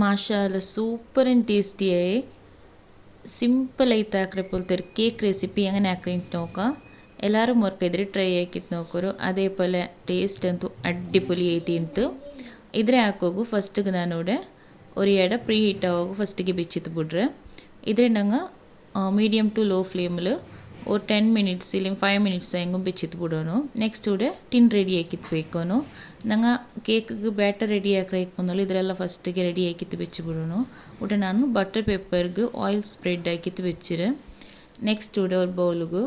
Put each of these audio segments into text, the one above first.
മാഷാല super and ടേസ്റ്റിയായി സിമ്പിളായിട്ട് ആക്കണ പോലത്തെ ഒരു കേക്ക് റെസിപ്പി എങ്ങനെ ആക്കിയിട്ട് നോക്കാം എല്ലാവരും മുറക്കെതിരെ ട്രൈ ആക്കിയിട്ട് നോക്കൊരു അതേപോലെ ടേസ്റ്റ് ಅಂತೂ അടിപൊളി ಐತಿ ಇದ್ರೆ ಹಾಕೋಗು ಫಸ್ಟಿಗೆ ನಾನೋಡೆ ஒரு எடை ப்ரீ ஹீட் ஆகும் ஃபஸ்ட்டுக்கு பிச்சுத்து போடுறேன் இது என்னங்க மீடியம் டு லோ ஃப்ளேமில் ஒரு ಟೆನ್ ಮಿನಿಟ್ಸ್ ಇಲ್ಲ ಫೈವ್ ಮಿನಿಟ್ಸ್ ಹೆಂಗೂ ಬಿಚ್ಚಿತ್ತು ಬಿಡೋನು ನೆಕ್ಸ್ಟ್ ಡೇ ಟಿನ್ ರೆಡಿ ಹಾಕಿತ್ತು ಬೇಕೋನು ನಂಗೆ ಕೇಕಿಗೆ ಬ್ಯಾಟರ್ ರೆಡಿ ಹಾಕಿ ಹಾಕೊಂಡು ಇದರೆಲ್ಲ ಫಸ್ಟಿಗೆ ರೆಡಿ ಹಾಕಿತ್ತು ಬೆಚ್ಚಿ ಬಿಡೋನು ಉಟೆ ನಾನು ಬಟರ್ ಪೇಪರ್ಗೆ ಆಯಿಲ್ ಸ್ಪ್ರೆಡ್ ಹಾಕಿತ್ತು ಬೆಚ್ಚಿರು ನೆಕ್ಸ್ಟ್ ಡೇ ஒரு பவுலுக்கு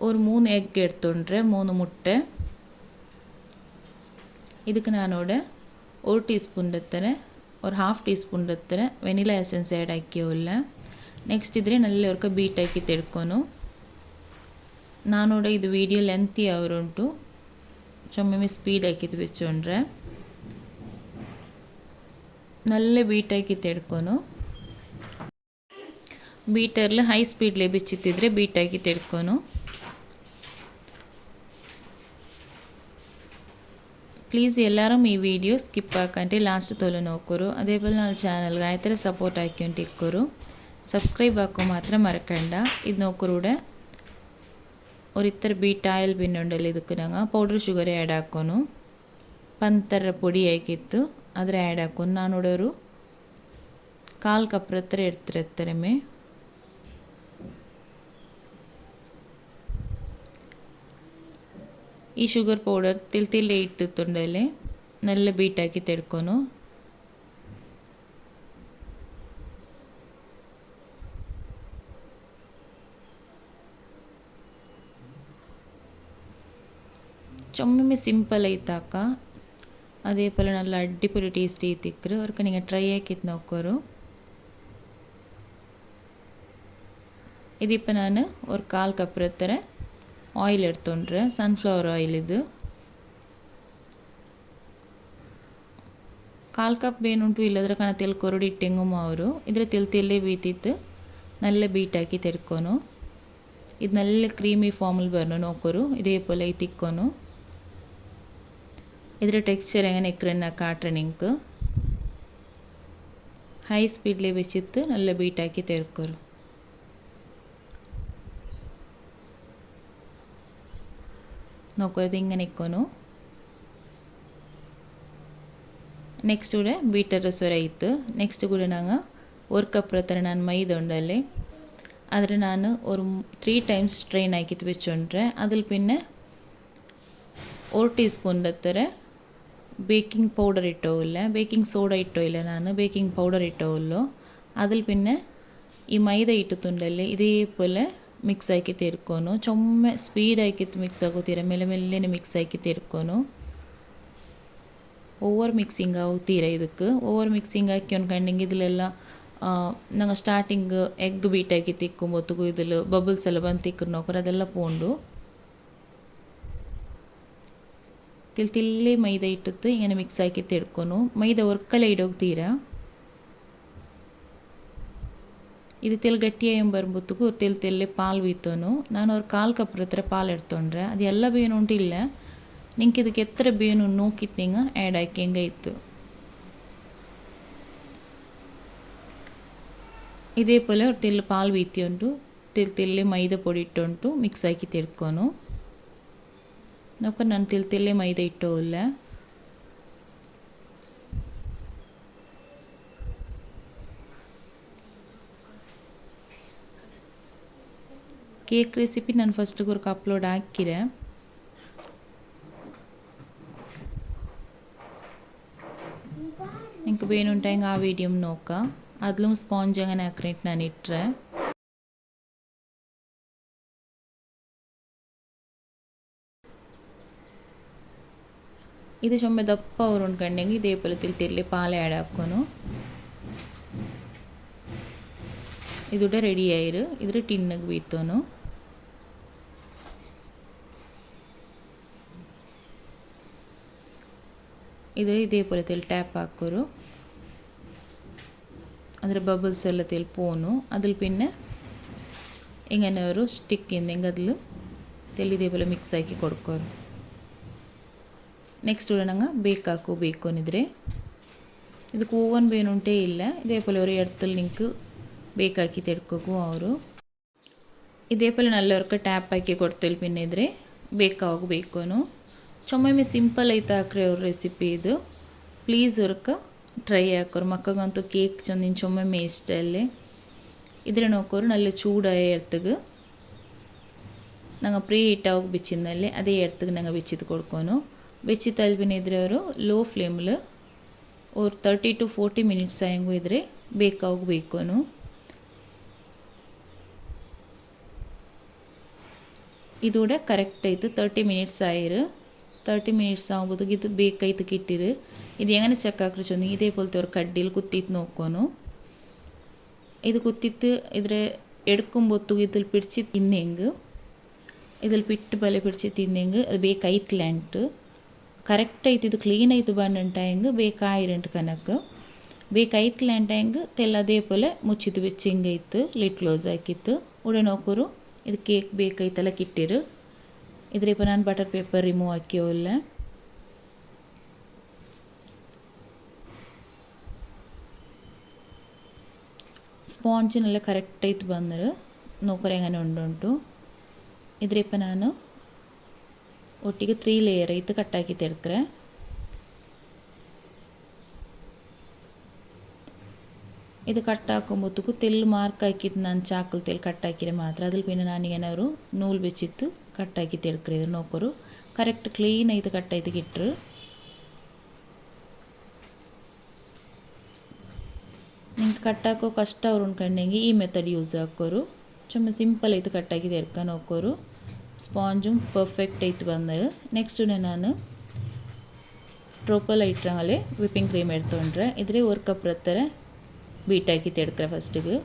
ஒரு மூணு எக் எடுத்துன்றே மூணு முட்டை இதுக்கு நானோட ஒரு டீஸ்பூன் எடுத்துறேன் ஒரு ஹாஃப் டீஸ்பூன் எடுத்துறேன் வெனிலா எசன்ஸ் ஆட் ஆக்கியும் இல்லை ನೆಕ್ಸ್ಟ್ ಇದ್ರೆ ನಲ್ಲಿ ನಲ್ಲಿವರೆಗೂ ಬೀಟಾಕಿ ತೆಡ್ಕೊನು ನಾನು ನೋಡ ಇದು ವೀಡಿಯೋ ಲೆಂತಿ ಅವರುಂಟು. ಚೊಮ್ಮೊಮ್ಮೆ ಸ್ಪೀಡ್ ಹಾಕಿತ್ತು ಬೆಚ್ಚೊಂಡ್ರೆ. ನಲ್ಲೆ ಬೀಟಾಕಿ ತೆಡ್ಕೊನು ಬೀಟರ್ಲಿ ಹೈ ಸ್ಪೀಡ್ಲಿ ಬಿಚ್ಚಿತ್ತಿದ್ರೆ ಬೀಟಾಕಿ ತೆಡ್ಕೊನು ಎಲ್ಲರೂ ಈ ವಿಡಿಯೋ ಸ್ಕಿಪ್ స్కిప్ ఆకండి లాస్ట్ తోలు నోక్కరు అదేపోల్ నా ఛానల్గా అయితే ಸಪೋರ್ಟ್ ఆక్యండి ఇక్కరు சப்ஸ்கிரைப் ஆக்கும் மாத்திரம் மறக்கண்டா இது நோக்கூட ஒரு இத்தர் பீட் ஆயில் பின்னுண்டಲ್ಲಿ ಇದಕ್ಕೆ ನಂಗೆ. ಪೌಡ್ರ್ ಶುಗರ್ ಆ್ಯಡ್ ಹಾಕೋನು. ಪಂತರ ಪುಡಿ ಹಾಕಿತ್ತು. ಅದರ ಆ್ಯಡ್ ಹಾಕೋನು. ನಾನು ನೋಡೋರು ಕಾಲು ಕಪ್ ಹತ್ರ ಇರ್ತಿರ್ತಾರೆ ಮೇ ಈ ಶುಗರ್ ಪೌಡರ್ ತಿಲ್ ತಿಲ್ಲ ಇಟ್ಟು ತುಂಡಲೆ ನಲ್ಲ ಬೀಟ್ ಹಾಕಿ ತೆಡ್ಕೊನು. ಚೊಮ್ಮೊಮ್ಮೆ ಸಿಂಪಲ್ ಐತಾಕ ಅದೇ ಪೋಲ ನಲ್ಲ ಅಡ್ಡಿಪುರಿ ಟೇಸ್ಟಿ ಐತಿಕ್ರು ಅವ್ರಕ್ಕೆ ನಿಂಗೆ ಟ್ರೈ ಆಕಿತ್ತು ನೋಕ್ಕೋರು ഇതിപ്പോൾ ഞാൻ ഒരു കാൽ കപ്പ് എത്ര ഓയിൽ എടുത്തോണ്ട് സൺഫ്ലവർ ഓയിൽ ഇത് ಕಾಲ್ ಕಪ್ ಬೇನುಂಟು ಇಲ್ಲದ್ರೆ ಕಣ ತೆಲ್ ಕೊರಡಿ ತೆಂಗು ಮಾವರು ಇದರ ತೆಲ್ ತೆಲ್ಲೇ ಬೀತಿತ್ತು ನಲ್ಲ ಬೀಟ್ ಹಾಕಿ ತೆರ್ಕೊನು ಇದು ನಲ್ಲ ಕ್ರೀಮಿ ಫಾರ್ಮಲ್ ಬರ್ನು ನೋಕೋರು ಇದೇ ಪೊಲ ತಿಕ್ಕೋನು ಇದರ ಟೆಕ್ಸ್ಚರ್ ಎങ്ങനെ ಎಕ್ಕರೆನ್ನ ಕಾಟ್ರೆ ನಿಂಕು ഹൈ സ്പീഡിൽ വെച്ചിട്ട് നല്ല ബീറ്റാക്കി തീർക്കൊരു നോക്കരുത് ഇങ്ങനെ ഇക്കോനു നെക്സ്റ്റ് കൂടെ ബീറ്റർ സ്വരയിത്ത് നെക്സ്റ്റ് കൂടെ നാങ്ങൾ ഒരു കപ്പ് എത്ര ഞാൻ മൈദ ഉണ്ടല്ലേ അതിൽ ഞാൻ ഒരു ത്രീ ടൈംസ് സ്ട്രെയിൻ ആക്കിയിട്ട് വെച്ചോണ്ടേ അതിൽ പിന്നെ ഒരു ടീസ്പൂണിൻ്റെ അത്ര ബേക്കിംഗ് പൗഡർ ഇട്ടോ ഇട്ടോയില്ല ബേക്കിംഗ് സോഡ ഇട്ടോ ഇട്ടോയില്ല ഞാൻ ബേക്കിംഗ് പൗഡർ ഇട്ടോല്ലോ. അതിൽ പിന്നെ ഈ മൈദ ഇട്ടിട്ടുണ്ടല്ലേ ഇതേപോലെ മിക്സ് ആക്കി തീർക്കോനു ചുമ സ്പീഡാക്കി മിക്സ് ആക്കോ തീരെ മെല്ലെ മെല്ലെ മിക്സ് ആക്കി തീർക്കോനു ഓവർ മിക്സിംഗ് ആവും തീരെ ഇതൊക്കെ. ഓവർ മിക്സിംഗ് ആക്കി കണ്ടെങ്കിൽ ഇതിലെല്ലാം ഞങ്ങൾ സ്റ്റാർട്ടിങ് എഗ് ബീറ്റാക്കി തിക്കുമ്പോഴത്തേക്കും ഇതിൽ ബബിൾസ് എല്ലാം ಬಂದು ತಿಕ್ಕರು ನೋಕರು ಅದೆಲ್ಲ ತಿಲ್ ತಿಲ್ಲಿ ಮೈದ ಇಟ್ಟಿತ್ತು ಇങ്ങനെ ಮಿಕ್ಸ್ ಆಕಿ ತೆಡ್ಕೊನು ಮೈದ ಒರ್ಕಲೆ ಇಡೋಗ್ತೀರಾ ಇದು ತೆಲ್ ಗಟ್ಟಿಯಾಗಿ ಬರ್ಬೋತ್ತಗೂ ஒரு ತೆಲ್ ತೆಲ್ಲೆ ಪಾಲ್ ಬೀತೋನು ನಾನು ಅವ್ರ ಕಾಲು ಕಪ್ರತ್ರ ಪಾಲ್ ಎಡ್ತೊಂಡ್ರೆ ಅದು ಎಲ್ಲ ಬೇನು ಉಂಟಿಲ್ಲ ನಿಂಗೆ ಇದಕ್ಕೆ ಎತ್ತರ ಬೇನು ನೋಕಿತ್ತಿಂಗ ಆ್ಯಡ್ ಆಕಿ ಹೆಂಗೆ ಇತ್ತು இதே போல் ஒரு தெல் பால் வீத்தி உண்டு தெல் தெல்லு மைத பொடி இட்டு மிக்ஸ் ஆக்கி தெடுக்கணும் ನೋಡ್ಕೊ ನಾನು ತಿಳಿ ತಿಳಿ ಮೈದಾ ಹಿಟ್ಟು ಇಲ್ಲೇ ಕೇಕ್ ರೆಸಿಪಿ ನಾನು ಫಸ್ಟ್ಗೆ ಅಪ್ಲೋಡ್ ಹಾಕಿರೆ ఇంక వేణుంటాయి ఇంకా ఆ వీడియం నోక అదిలో స్పాంజ్ అని అక్కడెట్ నేను ఇట్టే ಇದು ಚೊಮ್ಮೆ ದಪ್ಪ ಅವ್ರು ಉಂಡ್ಕೊಂಡಂಗೆ ಇದೇಪಲ ತಿಳ್ತಿರ್ಲಿ ಪಾಲು ಆ್ಯಡ್ ಹಾಕೋನು ಇದುಡೆ ರೆಡಿ ಆಯಿರು ಇದ್ರ ಟಿನ್ನಿಗೆ ಬೀತೋನು ഇതിൽ ഇതേപോലെ തെൽ ടാപ്പ് ആക്കൊരു അതിൽ ബബിൾസ് എല്ലാം തെൽ പോന്നു അതിൽ പിന്നെ ഇങ്ങനെ ഒരു സ്റ്റിക്ക് ഉണ്ടെങ്കിൽ അതിൽ തെൽ ഇതേപോലെ മിക്സ് ആക്കി കൊടുക്കും ನೆಕ್ಸ್ಟ್ నెక్స్ట్ చూడంగా బేకాకు ಬೇಕೇನಿದ್ರೆ ಇದಕ್ಕೆ ಹೂವನ್ ಬೇನುಂಟೇ ಇಲ್ಲ. ಇದೇ ಪೋಲೆ ಅವರು ಎಡ್ತಲ್ಲಿ ನಿಂಕ್ ಬೇಕಾಕಿ ತೆಡ್ಕೋಕು ಅವರು. ಇದೇ ಪೋಲೆ ನಲ್ಲವ್ರಕ್ಕೆ ಟ್ಯಾಪ್ ಹಾಕಿ ಕೊಡ್ತಲ್ಲಿ ಪಿನ್ನಿದ್ರೆ ಬೇಕಾಗ ಬೇಕೋನು. ಚೊಮ್ಮೊಮ್ಮೆ ಸಿಂಪಲ್ ಐತೆ ಹಾಕ್ರಿ ಅವ್ರ ರೆಸಿಪಿ ಇದು. ಪ್ಲೀಸ್ ಅವ್ರಕ್ಕ ಟ್ರೈ ಹಾಕೋರು. ಮಕ್ಕಗಂತೂ ಕೇಕ್ ಚಂದಿನ ಚೊಮ್ಮೊಮ್ಮೆ ಇಷ್ಟ ಅಲ್ಲೇ. ಇದ್ರೆ ನೋಕೋರು ನಲ್ಲ ಚೂಡ ಎಡ್ತಗ ನಂಗೆ ಪ್ರೀ ಹೀಟ್ ಆಗಿ ಬಿಚ್ಚಿದ್ನಲ್ಲಿ, ಅದೇ ಎಡ್ತಗೆ ನಂಗೆ ಬಿಚ್ಚಿದ್ದು ಕೊಡ್ಕೊನು. വെച്ചി തൽവിനെതിരെ ഒരു ലോ ഫ്ലെയിമിൽ ഒരു തേർട്ടി ടു ഫോർട്ടി മിനിറ്റ്സ് ആയെങ്കിൽ ഇതിരെ ബേക്കാവുക ബേക്കുന്നു ഇതോടെ കറക്റ്റ് ആയിത് തേർട്ടി മിനിറ്റ്സ് ആയിരു തേർട്ടി മിനിറ്റ്സ് ആകുമ്പോഴത്തേക്ക് ഇത് ബേക്കായിട്ട് കിട്ടിയത് ഇത് എങ്ങനെ ചക്കാക്കി ചെന്ന് ഇതേപോലത്തെ ഒരു കഡ്ഡിയിൽ കുത്തിയിട്ട് നോക്കുന്നു ഇത് കുത്തിയിട്ട് ഇതിരെ എടുക്കുമ്പോത്തു ഇതിൽ പിടിച്ച് തിന്നെങ്കിൽ ഇതിൽ പിട്ട് പല പിടിച്ച് തിന്നെങ്കിൽ അത് ബേക്കായിട്ടില്ല ಕರೆಕ್ಟ್ ಐತಿದು ಕ್ಲೀನ್ ಐತು ಬಂದಂಟ ಹೆಂಗೆ? ಬೇಕಾಯಿರಂಟು ಕನಕ. ಬೇಕಾಯ್ತಿಲ್ಲ ಅಂಟ ಹೆಂಗೆ? ತೆಲ್ಲ ಅದೇ ಪೋಲೆ ಮುಚ್ಚಿದ್ದು ಬೆಚ್ಚಿ ಹಿಂಗೈತು ಲಿಟ್ ಕ್ಲೋಸ್ ಹಾಕಿತ್ತು. ಉಡೆ ನೋಕರು, ಇದು ಕೇಕ್ ಬೇಕಾಯ್ತಲ್ಲ ಕಿಟ್ಟಿರು. ಇದ್ರಿಪ್ಪ ನಾನು ಬಟರ್ ಪೇಪರ್ ರಿಮೂವ್ ಹಾಕಿವಲ್ಲ ಸ್ಪಾಂಜಿನೆಲ್ಲ ಕರೆಕ್ಟ್ ಐತೆ ಬಂದರು. ನೋಕರೆ ಹೆಂಗನೆ ಉಂಡುಂಟು ಇದ್ರಿಪ್ಪ ನಾನು ಒಟ್ಟಿಗೆ ತ್ರೀ ಲೇಯರ್ ಐತೆ ಕಟ್ಟಾಕಿ ತೆಡ್ಕ್ರೆ ಇದು ಕಟ್ಟಾಕೊಂಬತ್ತಕ್ಕೂ ತೆಲ್ಲು ಮಾರ್ಕ್ ಹಾಕಿದ್ದು ನಾನು ಚಾಕಲ್ ತೆಲ್ ಕಟ್ಟಾಕಿರೆ ಮಾತ್ರ ಅದ್ರ ಪಿನ್ನ ನಾನೀಗೇನಾದ್ರು ನೂಲ್ ಬೆಚ್ಚಿತ್ತು ಕಟ್ಟಾಕಿ ತೆಡ್ಕ್ರೆ ಇದು ನೋಕರು. ಕರೆಕ್ಟ್ ಕ್ಲೀನ್ ಐತೆ ಕಟ್ಟೈತೆ ಇಟ್ಟರು ನಿಂಗೆ ಕಟ್ಟಾಕೋ ಕಷ್ಟ ಅವ್ರು ಅನ್ಕೊಂಡಂಗೆ ಈ ಮೆಥಡ್ ಯೂಸ್ ಹಾಕೋರು. ಸುಮ್ಮನೆ ಸಿಂಪಲ್ ಐತೆ ಕಟ್ಟಾಕಿ ತೆರ್ಕೊಂಡು ಹೋಗೋರು ಸ್ಪಾಂಜುം പെർഫെക്റ്റ് ആയിട്ട് വന്നത് നെക്സ്റ്റ് ನಾನು ಟ್ರೋಪಲ್ ಇಟ್ಟಂಗಲೆ ವಿಪ್ಪಿಂಗ್ ಕ್ರೀಮ್ ಎಡ್ತೊಂಡ್ರೆ ಇದ್ರೆ ஒரு ಕಪ್ ರತ್ತರ ಬೀಟ್ ಹಾಕಿ ತೆಡ್ಕ್ರೆ ಫಸ್ಟಿಗೆ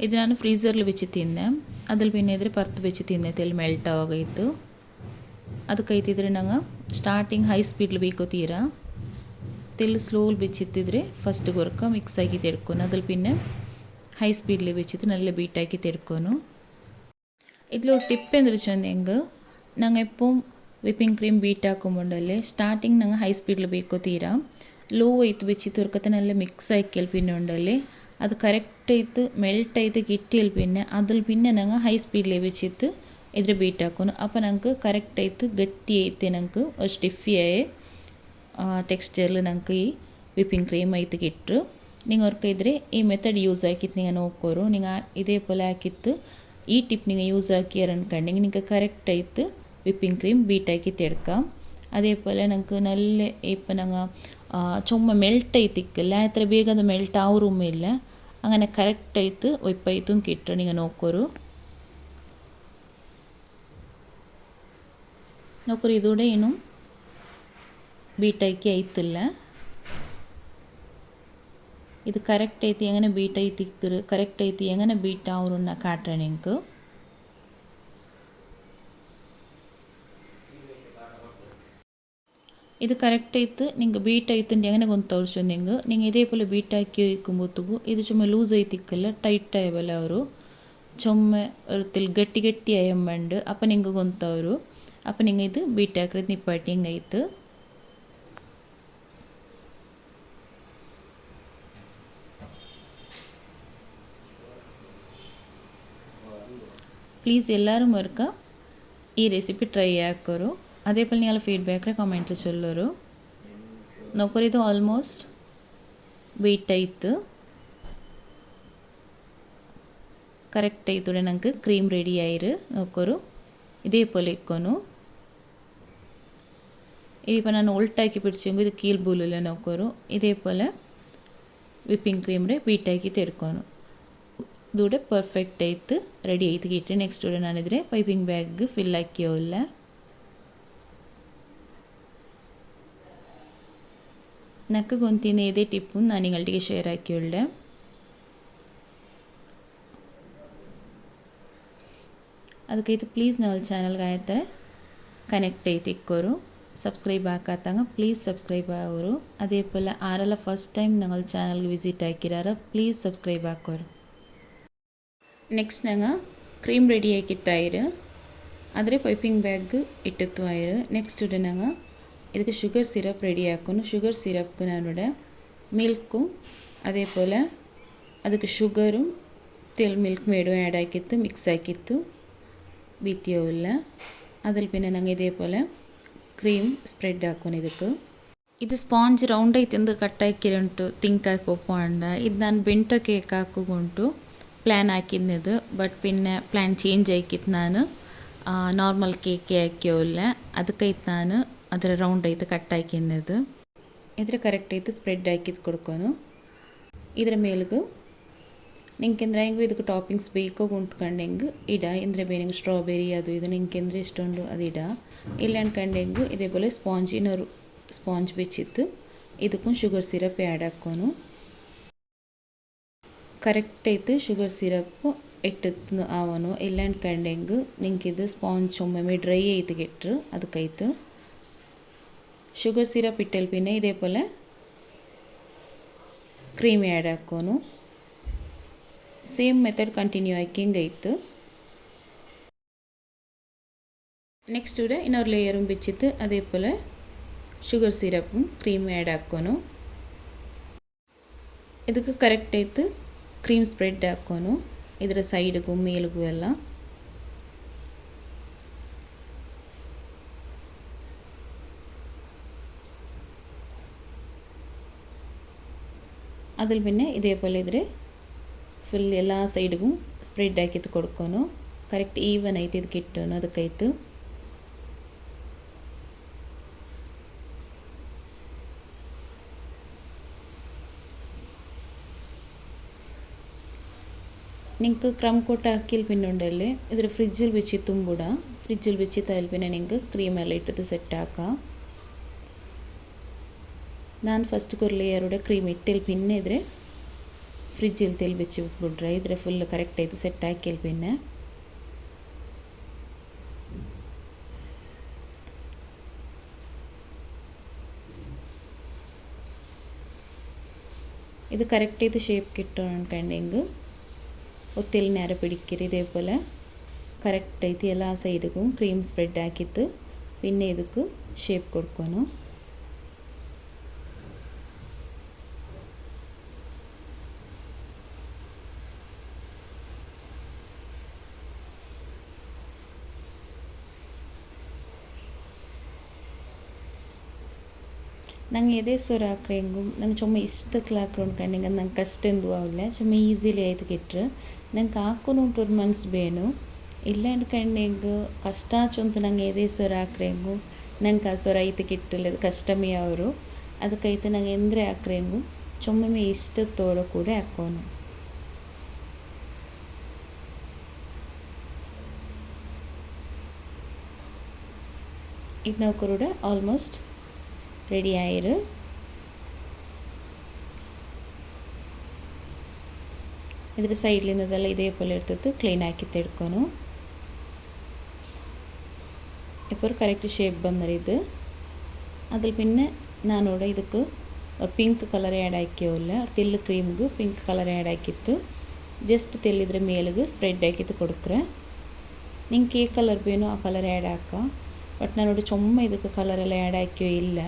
ಇದು ನಾನು ಫ್ರೀಸರ್ಲಿ ಬೆಚ್ಚಿ ತಿಂದೆ ಅದ್ರಲ್ಲಿ പിന്നെ ಇದ್ರೆ ಪರ್ತು ಬೆಚ್ಚಿ ತಿಂದೆ ತೆಲ್ ಮೆಲ್ಟ್ ಆವಾಗೈತು ಅದಕ್ಕೈತಿದ್ರೆ ನಂಗೆ ಸ್ಟಾರ್ಟಿಂಗ್ ಹೈ ಸ್ಪೀಡ್ಲಿ ಬೇಕು ತೀರಾ ತೆಲ್ ಸ್ಲೋಲ್ ಬೆಚ್ಚಿತ್ತಿದ್ರೆ ಫಸ್ಟಿಗೆ ವರ್ಕ ಮಿಕ್ಸ್ ಆಗಿ ತೆಡ್ಕೊನು ಅದ್ರಲ್ಲಿ പിന്നെ ಹೈ ಸ್ಪೀಡ್ಲಿ ಬೆಚ್ಚಿತ್ತು നല്ല ബീറ്റാക്കി இதில் ஒரு டிப் எந்திரிச்சு வந்தேங்க நாங்கள் எப்போவும் விப்பிங் க்ரீம் பீட் ஆக்கும்போண்டல்லே സ്റ്റാർട്ടിംഗ് ഞങ്ങൾ ഹൈ സ്പീഡിൽ ബേക്കോ തീരാ. ലോ ആയിട്ട് വെച്ച് തുറക്കത്തെ നല്ല മിക്സ് ആക്കിയാൽ പിന്നെ ഉണ്ടല്ലേ അത് കറക്റ്റ് ആയിട്ട് മെൽട്ട് ആയിട്ട് കിട്ടിയാൽ പിന്നെ അതിൽ പിന്നെ ഞങ്ങൾ ഹൈ സ്പീഡിൽ വെച്ചിട്ട് ഇതിൽ ബീറ്റ് ആക്കുന്നു. അപ്പോൾ ഞങ്ങൾക്ക് കറക്റ്റ് ആയിട്ട് ഗട്ടി ആയിട്ട് ഞങ്ങൾക്ക് ഒരു സ്റ്റിഫിയായ ടെക്സ്ചറിൽ ഞങ്ങൾക്ക് ഈ വിപ്പിംഗ് ക്രീം ആയിട്ട് കിട്ടും. നിങ്ങൾ ഓർക്കിದ್ರೆ ഈ മെത്തഡ് യൂസ് ആക്കിയിട്ട് നിങ്ങൾ നോക്കോറു നിങ്ങൾ ഇതേപോലെ ആക്കിയിട്ട് ಈ ಟಿಪ್ನಿಗೆ ಯೂಸ್ ಆಕಿಯರ್ ಅನ್ಕಂಡೆಂಗೆ ನಿಂಗೆ ಕರೆಕ್ಟ್ ಆಯ್ತು ವಿಪ್ಪಿಂಗ್ ಕ್ರೀಮ್ ಬೀಟಾಕಿ ತೆಡ್ಕ അതേപോലെ നമുക്ക് നല്ല ഇപ്പം ഞങ്ങൾ ചുമ മെൽട്ടായി തിക്കില്ല എത്ര വേഗം അത് മെൽട്ട് ആവുറുമില്ല അങ്ങനെ കറക്റ്റായിട്ട് ഒപ്പയത്തും കിട്ടണം ഇങ്ങനെ നോക്കൊരു നോക്കൊരു ഇതൂടെ ഇനും ബീട്ടാക്കി അയത്തില്ല ಇದು ಕರೆಕ್ಟ್ ಐತಿ ಹೆಂಗನ ಬೀಟ್ ಐತಿ ಕರೆಕ್ಟ್ ಐತಿ ಹೆಂಗನ ಬೀಟ್ ಅವ್ರನ್ನ ಕಾಟ್ರೆ ನಿಂಕು ഇത് കറക്റ്റ് ആയിട്ട് നിങ്ങൾ ബീറ്റ് ആയിത്തിന്റെ അങ്ങനെ കൊണ്ട് തളിച്ചെങ്കിൽ നിങ്ങൾ ഇതേപോലെ ബീറ്റ് ആക്കി വയ്ക്കുമ്പോഴത്തേക്കും ഇത് ചുമ ലൂസ് ആയിത്തിക്കല്ല ടൈറ്റ് ആയ പോലെ ഒരു ചുമ ഒരത്തിൽ ഗട്ടി ഗട്ടി ആയ വേണ്ട. അപ്പം നിങ്ങൾ കൊന്തവരു അപ്പം നിങ്ങൾ ഇത് ബീറ്റ് ആക്കി നിപ്പാട്ടി ഹെങ്ങായിട്ട് ಪ್ಲೀಸ್ ಎಲ್ಲರೂ ಮರ್ಕ ಈ ರೆಸಿಪಿ ಟ್ರೈ ಹಾಕೋರು അതേപോലെ നിങ്ങൾ ഫീഡ്ബാക്ക് കമൻറ്റിൽ ചൊല്ലൊരു നോക്കൊരു ഇത് ಆಲ್ಮೋಸ್ಟ್ ವೆಯ್ಟ್ ಆಯ್ತು ಕರೆಕ್ಟ್ ಆಯ್ತು ನಂಗೆ ಕ್ರೀಮ್ ರೆಡಿ ಆಯಿರು ನೋಕೋರು ಇದೇ ಪೋಲೆ ಇಕ್ಕೋನು ഇതിപ്പോൾ ഞാൻ ഉൾട്ടാക്കി പിടിച്ചെങ്കിൽ ഇത് കീൽ ബൂലില്ല നോക്കോരു ഇതേപോലെ വിപ്പിംഗ് ക്രീമിൻ്റെ ബീറ്റാക്കി ತೆಡ್ಕೊನು ದೂಡೆ റെഡി ആയിട്ട് ರೆಡಿ നെക്സ്റ്റ് ಗಿಟ್ರಿ ನೆಕ್ಸ್ಟ್ ದೂಡೆ ನಾನಿದ್ರೆ ಪೈಪಿಂಗ್ ಬ್ಯಾಗ್ നക്ക് ಹಾಕಿಯೋಲ್ಲ ഏതേ ടിപ്പും ഞാൻ നിങ്ങളുടെ ഷെയർ ಶೇರ್ ಹಾಕಿಯೋಳ್ಳೆ ಅದಕ್ಕೈತೆ ಪ್ಲೀಸ್ പ്ലീസ് നിങ്ങൾ ചാനൽ ಕನೆಕ್ಟ್ ಐತೆ ಇಕ್ಕೋರು subscribe subscribe please please subscribe ಅದೇ അതേപോലെ ಆರೆಲ್ಲ ഫസ്റ്റ് ടൈം ನಂಗೆ ചാനൽ വിസിറ്റ് ಹಾಕಿರಾರ പ്ലീസ് സബ്സ്ക്രൈബ് ಹಾಕೋರು ನೆಕ್ಸ್ಟ್ ನಂಗೆ ಕ್ರೀಮ್ ರೆಡಿ ಆಕಿತ್ತಾಯಿರು ಆದರೆ ಪೈಪಿಂಗ್ ಬ್ಯಾಗ್ ಇಟ್ಟತ್ತು ಆಯಿರು ನೆಕ್ಸ್ಟ್ ನಂಗೆ ಇದಕ್ಕೆ ಶುಗರ್ ಸಿರಪ್ ರೆಡಿ ಹಾಕೋನು. ಶುಗರ್ ಸಿರಪ್ಗೆ ನಾನೋಡ ಮಿಲ್ಕು ಅದೇ ಪೋಲ ಅದಕ್ಕೆ ಶುಗರು ತೆಲ್ ಮಿಲ್ಕ್ ಮೇಡು ಆ್ಯಡ್ ಹಾಕಿತ್ತು ಮಿಕ್ಸ್ ಆಕಿತ್ತು ಇಲ್ಲ அதில் பின்ன ನಂಗೆ ಇದೇ ಪೋಲ ಕ್ರೀಮ್ ಸ್ಪ್ರೆಡ್ ಹಾಕೋನು ಇದಕ್ಕೆ. ಇದು ಸ್ಪಾಂಜ್ ರೌಂಡಾಗಿ ತಿಂದು ಕಟ್ಟಾಕಿರಂಟು ತಿಂಕ್ ಹಾಕೋಪಂಡ ಇದು ನಾನು ಬೆಂಟ ಕೇಕ್ ಹಾಕೋಗುಂಟು. ಪ್ಲ್ಯಾನ್ ಹಾಕಿದ್ನದು ಬಟ್ പിന്നെ ಪ್ಲ್ಯಾನ್ ಚೇಂಜ್ ಆಯ್ಕಿತ್ತು ನಾನು ನಾರ್ಮಲ್ ಕೇಕೆ ಹಾಕ್ಯೋಲ್ಲ ಅದಕ್ಕೈತೆ ನಾನು ಅದರ ರೌಂಡ್ ಐತೆ ಕಟ್ ಹಾಕಿದ್ನದು ಇದ್ರೆ ಕರೆಕ್ಟ್ ಐತೆ ಸ್ಪ್ರೆಡ್ ಹಾಕಿದ್ದು ಕೊಡ್ಕೊನು ಇದ್ರ ಮೇಲ್ಗು ನಿಂಕೆಂದ್ರೆ ಹೆಂಗು ಇದಕ್ಕೆ ಟಾಪಿಂಗ್ಸ್ ಬೇಕೋ ಉಂಟ್ಕೊಂಡೆಂಗೆ ಇಡ ಇಂದ್ರೆ ಬೇನಿಂಗ್ ಸ್ಟ್ರಾಬೆರಿ ಅದು ಇದು ನಿಂಕೆಂದ್ರೆ ಇಷ್ಟೊಂದು ಅದು ಇಡ ಇಲ್ಲ ಅನ್ಕೊಂಡೆಂಗು ಇದೇ പോലെ ಸ್ಪಾಂಜ್ ಇನ್ನೊರು ಸ್ಪಾಂಜ್ ಬೆಚ್ಚಿತ್ತು ಇದಕ್ಕೂ ಶುಗರ್ ಸಿರಪ್ ಆ್ಯಡ್ ಹಾಕೋನು కరెక్ట్ అయితే షుగర్ సిరప్ ಎಟ್ಟತ್ತು ಅವನು ಇಲ್ಲಾಂಡ್ ಕಂಡೆಂಗ್ ನಿಂಕಿದು ಸ್ಪಾಂಜ್ ಒಮ್ಮೊಮ್ಮೆ ಡ್ರೈ ಐತೆ ಗೆಟ್ರು ಅದಕ್ಕೈತು ಶುಗರ್ ಸಿರಪ್ ಇಟ್ಟಲ್ ಪಿನ್ನೆ ಇದೇ ಪೋಲೆ ಕ್ರೀಮ್ ಆ್ಯಡ್ ಹಾಕೋನು ಸೇಮ್ ಮೆಥಡ್ ಕಂಟಿನ್ಯೂ ಆಕಿಂಗ್ ಐತು ನೆಕ್ಸ್ಟ್ ಡೇ ಇನ್ನೊರು ಲೇಯರು ಬಿಚ್ಚಿತ್ತು ಅದೇ ಪೋಲೆ ಶುಗರ್ ಸಿರಪ್ ಕ್ರೀಮ್ ಆ್ಯಡ್ ಹಾಕೋನು இதுக்கு கரெக்ட் எடுத்து ಕ್ರೀಮ್ ಸ್ಪ್ರೆಡ್ ಹಾಕೋನು ಇದರ ಸೈಡ್ಗೂ ಮೇಲ್ಗೂ ಎಲ್ಲ അതിൽ പിന്നെ ഇതേപോലെ ഇതിൽ ಫುಲ್ ಎಲ್ಲ ಸೈಡ್ಗೂ ಸ್ಪ್ರೆಡ್ ಹಾಕಿದ್ದು ಕೊಡ್ಕೊನು ಕರೆಕ್ಟ್ ಈವನ್ ಐತೆ ಇದಕ್ಕೆ ಇಟ್ಟನು ಅದಕ್ಕೈತು നിങ്ങൾക്ക് ക്രം കോട്ട് ആക്കിയൽപ്പിന്നുണ്ടല്ലേ ഇതൊരു ഫ്രിഡ്ജിൽ വെച്ച് തുമ്പിടാം ഫ്രിഡ്ജിൽ വെച്ച് തയ്യൽ പിന്നെ നിങ്ങൾക്ക് ക്രീമെല്ലാം ഇട്ടത് സെറ്റാക്കാം ഞാൻ ഫസ്റ്റ് ഒരു ലെയറുടെ ക്രീം ഇട്ടൽ പിന്നെ ഇതിൽ ഫ്രിഡ്ജിൽ തെൽ വെച്ച് വിട്ಬಿಡ್ರೆ ഇതിൽ ഫുള്ള് കറക്റ്റ് ആയിട്ട് സെറ്റാക്കിയാൽ പിന്നെ ഇത് കറക്റ്റ് ചെയ്ത് ഷേപ്പ് കിട്ടുകയാണെങ്കിൽ ഒത്തിരി നേരം പിടിക്കരുത് ഇതേപോലെ കറക്റ്റ് ആയിട്ട് എല്ലാ സൈഡിലും ക്രീം സ്പ്രെഡ് ആക്കിയിട്ട് പിന്നെ ಇದಕ್ಕೆ ഷേപ്പ് കൊടുക്കണം ನಂಗೆ ಎದೆ ಸೊರ ಹಾಕ್ರೆಂಗು ನಂಗೆ ಚೊಮ್ಮ ಇಷ್ಟಕ್ಕೆ ಹಾಕ್ರು ಅನ್ಕೊಂಡೆ ನಂಗೆ ಕಷ್ಟ ಎಂದು ಆವಿಲ್ಲ ಚೊಮ್ಮ ಈಸಿಲಿ ಆಯ್ತು ಕೆಟ್ರು ನಂಗೆ ಕಾಕುನು ಒಂಟೂರು ಮನ್ಸು ಬೇನು. ಇಲ್ಲ ಕಣ್ಣಿಗ್ ಕಷ್ಟ ಚೊಂತು ನಂಗೆ ಎದೆ ಸೊರ ಹಾಕ್ರೆಂಗು ನಂಗೆ ಆ ಸೊರ ಐತೆ ಕಿಟ್ಟಲ್ಲ ಕಷ್ಟಮಿ ಅವರು. ಅದಕ್ಕೈತೆ ನಂಗೆ ಎಂದ್ರೆ ಹಾಕ್ರೆಂಗು ಚೊಮ್ಮೆ ಇಷ್ಟ ತೋಳ ಕೂಡ ಹಾಕೋನು. ಇದು ನಾವು ಕೂಡ ಆಲ್ಮೋಸ್ಟ್ ರೆಡಿ ಆಯಿರು. ಇದರ ಸೈಡ್ಲಿಂದ ಅದೆಲ್ಲ ಇದೇ ಪೋಲ್ ಇರ್ತಿತ್ತು ಕ್ಲೀನ್ ಹಾಕಿ ತಿಳ್ಕೊಂಡು ಇಬ್ಬರು ಕರೆಕ್ಟ್ ಶೇಪ್ ಬಂದರೆ ಇದು. ಅದ್ರ ಪಿನ್ನೆ ನಾನು ನೋಡೋ ಇದಕ್ಕೆ ಪಿಂಕ್ ಕಲರ್ ಆ್ಯಡ್ ಹಾಕಿ ಅವಲ್ಲ ಅವ್ರು ತಿಲ್ಲು ಕ್ರೀಮ್ಗೂ ಪಿಂಕ್ ಕಲರ್ ಆ್ಯಡ್ ಹಾಕಿತ್ತು. ಜಸ್ಟ್ ತೆಲ್ಲಿದ್ರೆ ಮೇಲಿಗೆ ಸ್ಪ್ರೆಡ್ ಹಾಕಿತ್ತು ಕೊಡ್ಕ್ರೆ ನಿಂಗೆ ಕೇಕ್ ಕಲರ್ ಬೇನೋ ಆ ಕಲರ್ ಆ್ಯಡ್ ಹಾಕ. ಬಟ್ ನಾನು ನೋಡಿ ಚೊಮ್ಮ ಇದಕ್ಕೆ ಕಲರ್ ಎಲ್ಲ ಆ್ಯಡ್ ಹಾಕಿಯೋ ಇಲ್ಲ.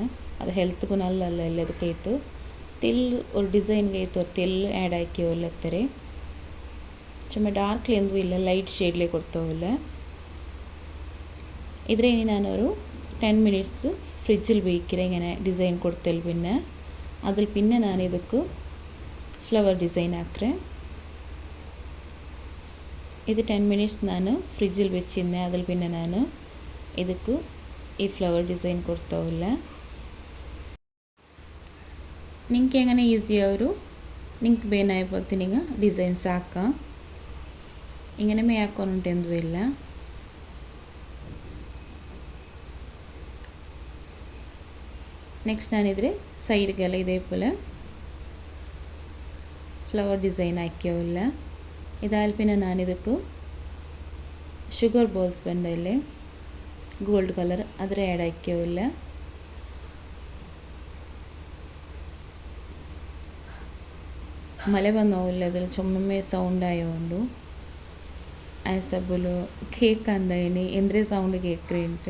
ಅದು ಹೆಲ್ತ್ಗೂ ನಲ್ಲ ಅಲ್ಲ ಇದಕ್ಕೆ ಇತ್ತು ತಿಲ್ ಅವ್ರ ಡಿಸೈನ್ಗೆ ಇತ್ತು ಅವ್ರು ತೆಲ್ಲು ಆ್ಯಡ್ ಹಾಕಿಯೋ ಎಲ್ಲ ಸುಮ್ಮ ಡಾರ್ಕ್ಲಿ ಎಂದೂ ಇಲ್ಲ ಲೈಟ್ ಶೇಡ್ಲೇ ಕೊಡ್ತಾವಿಲ್ಲ ഇതിന് ഞാനൊരു ടെൻ മിനിറ്റ്സ് ഫ്രിഡ്ജിൽ വെയ്ക്കില്ല ഇങ്ങനെ ഡിസൈൻ കൊടുത്തതിൽ പിന്നെ അതിൽ പിന്നെ ഞാൻ ഇതൊക്കെ ഫ്ലവർ ഡിസൈൻ ആക്കേ ഇത് ടെൻ മിനിറ്റ്സ് ഞാൻ ഫ്രിഡ്ജിൽ വെച്ചിരുന്നേ അതിൽ പിന്നെ ഞാൻ ഇതൊക്കെ ഈ ഫ്ലവർ ഡിസൈൻ കൊടുത്താവില്ല നിങ്ങൾക്ക് എങ്ങനെ ഈസിയാ ഒരു നിങ്ങൾക്ക് ബേനായ പോലത്തെ നിങ്ങൾ ഡിസൈൻസ് ആക്കാം. ഇങ്ങനെ മേയാക്കാനുണ്ട് എന്തുമില്ല നെക്സ്റ്റ് ഞാനിതിൽ സൈഡുകളെ ഇതേപോലെ ഫ്ലവർ ഡിസൈൻ ആക്കിയവല്ല. ഇതായാൽ പിന്നെ ഞാനിതൊക്കെ ഷുഗർ ബോൾസ് ബണ്ടല്ലേ ഗോൾഡ് കളർ അതിൽ ആഡ് ആക്കിയവല്ല. മല വന്നോല്ല അതിൽ ചുമ്മമ്മേ ആയതുകൊണ്ടു ಆಸಬಲು ಕೇಕ್ ಅಂಡಾಯಿನಿ ಎಂದ್ರೆ ಸೌಂಡ್ ಕೇಕ್ರೇಂಟ್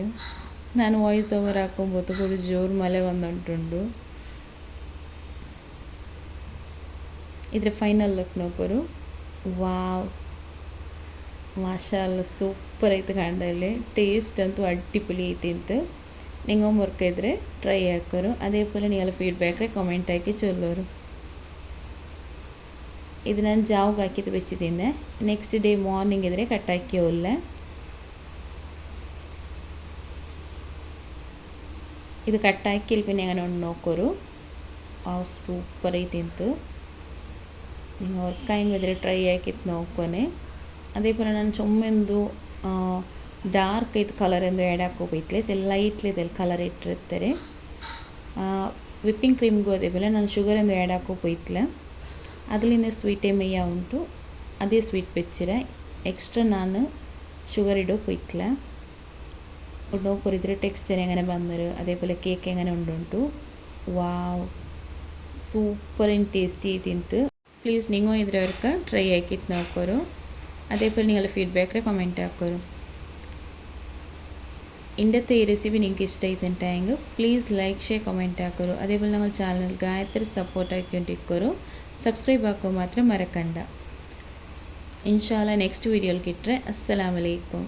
ನಾನು ವಾಯ್ಸ್ ಓವರ್ ಹಾಕೊಂಬೋದು ಕೂಡ ಜೋರು ಮಳೆ ಬಂದುಂಟುಂಡು ಇದ್ರೆ ಫೈನಲ್ ಲುಕ್ ನೋಕೋರು ವಾವ್ ಮಾಷಾಲ್ಲ ಸೂಪರ್ ಐತೆ ಕಾಂಡಲ್ಲಿ ಟೇಸ್ಟ್ ಅಂತೂ ಪುಳಿ ಐತಿ ಅಂತ ನಿಂಗೆ ವರ್ಕ್ ಇದ್ರೆ ಟ್ರೈ ಹಾಕೋರು ಅದೇ ಪೋಲೆ ನೀವೆಲ್ಲ ಫೀಡ್ಬ್ಯಾಕ್ರೆ ಕಾಮೆಂಟ್ ಹಾಕಿ ಚೊಲ್ಲೋರು ಇದು ನಾನು ಜಾವ್ಗೆ ಹಾಕಿದ್ದು ಬೆಚ್ಚಿದ್ದೀನಿ. ನೆಕ್ಸ್ಟ್ ಡೇ ಮಾರ್ನಿಂಗ್ ಇದ್ರೆ ಕಟ್ಟಾಕಿ ಒಲ್ಲೆ ಇದು ಕಟ್ಟಾಕಿ ಹೆಂಗೆ ನೋಡಿ ನೋಕೋರು. ಅವು ಸೂಪರ್ ಐತಿಂತು ನೀವು ವರ್ಕ್ ಹೆಂಗಿದ್ರೆ ಟ್ರೈ ಹಾಕಿತ್ತು ನೋಕೋನೆ ಅದೇ ಪರ ನಾನು ಚೊಮ್ಮೆಂದು ಡಾರ್ಕ್ ಐತೆ ಕಲರ್ ಎಂದು ಆ್ಯಡ್ ಹಾಕೋಬೈತ್ಲೆ ಇದು ಲೈಟ್ಲಿ ಇದೆಲ್ಲ ಕಲರ್ ಇಟ್ಟಿರ್ತಾರೆ. ವಿಪ್ಪಿಂಗ್ ಕ್ರೀಮ್ಗೂ ಅದೇ ಬೆಲೆ. ನಾನು ಶುಗರ್ ಎಂದು ಆ್ಯಡ್ ಹಾಕೋಬೈತ್ಲೆ ಅದರಿಂದ ಸ್ವೀಟ್ ಮೇಯ ಉಂಟು ಅದೇ ಸ್ವೀಟ್ ಬೆಚ್ಚಿರ ಎಕ್ಸ್ಟ್ರಾ ನಾನು ഷുഗർ ഇടും പൊയ്ക്കില്ല ഉണ്ടോ? കുറിതിൽ ടെക്സ്ചർ എങ്ങനെ വന്നൊരു അതേപോലെ കേക്ക് എങ്ങനെ ഉണ്ടുണ്ടു വാവ് സൂപ്പർ ടേസ്റ്റി തിന്ത് പ്ലീസ് നിങ്ങൾ ഇതിലവർക്ക് ട്രൈ ആക്കി നോക്കരു. അതേപോലെ നിങ്ങളുടെ ഫീഡ്ബാക്കിൽ കമന്റ് ആക്കരു. ഇന്നത്തെ ഈ റെസിപ്പി നിങ്ങൾക്ക് ഇഷ്ടമായിട്ടുണ്ടെങ്കിൽ പ്ലീസ് ലൈക്ക് ഷെയർ കമന്റ് ആക്കരു. അതേപോലെ ഞങ്ങൾ ചാനൽ ഗായത്രി സപ്പോർട്ട് ആക്കിക്കൊണ്ടിരിക്കോരു. ಸಬ್ಸ್ಕ್ರೈಬ್ ಹಾಕೋ ಮಾತ್ರ ಮರಕಂಡ ಇನ್ಶಾಲ್ಲ ನೆಕ್ಸ್ಟ್ ವೀಡಿಯೋಲಿ ಗಿಟ್ರೆ ಅಸ್ಸಲಾಮಲೈಕುಮ್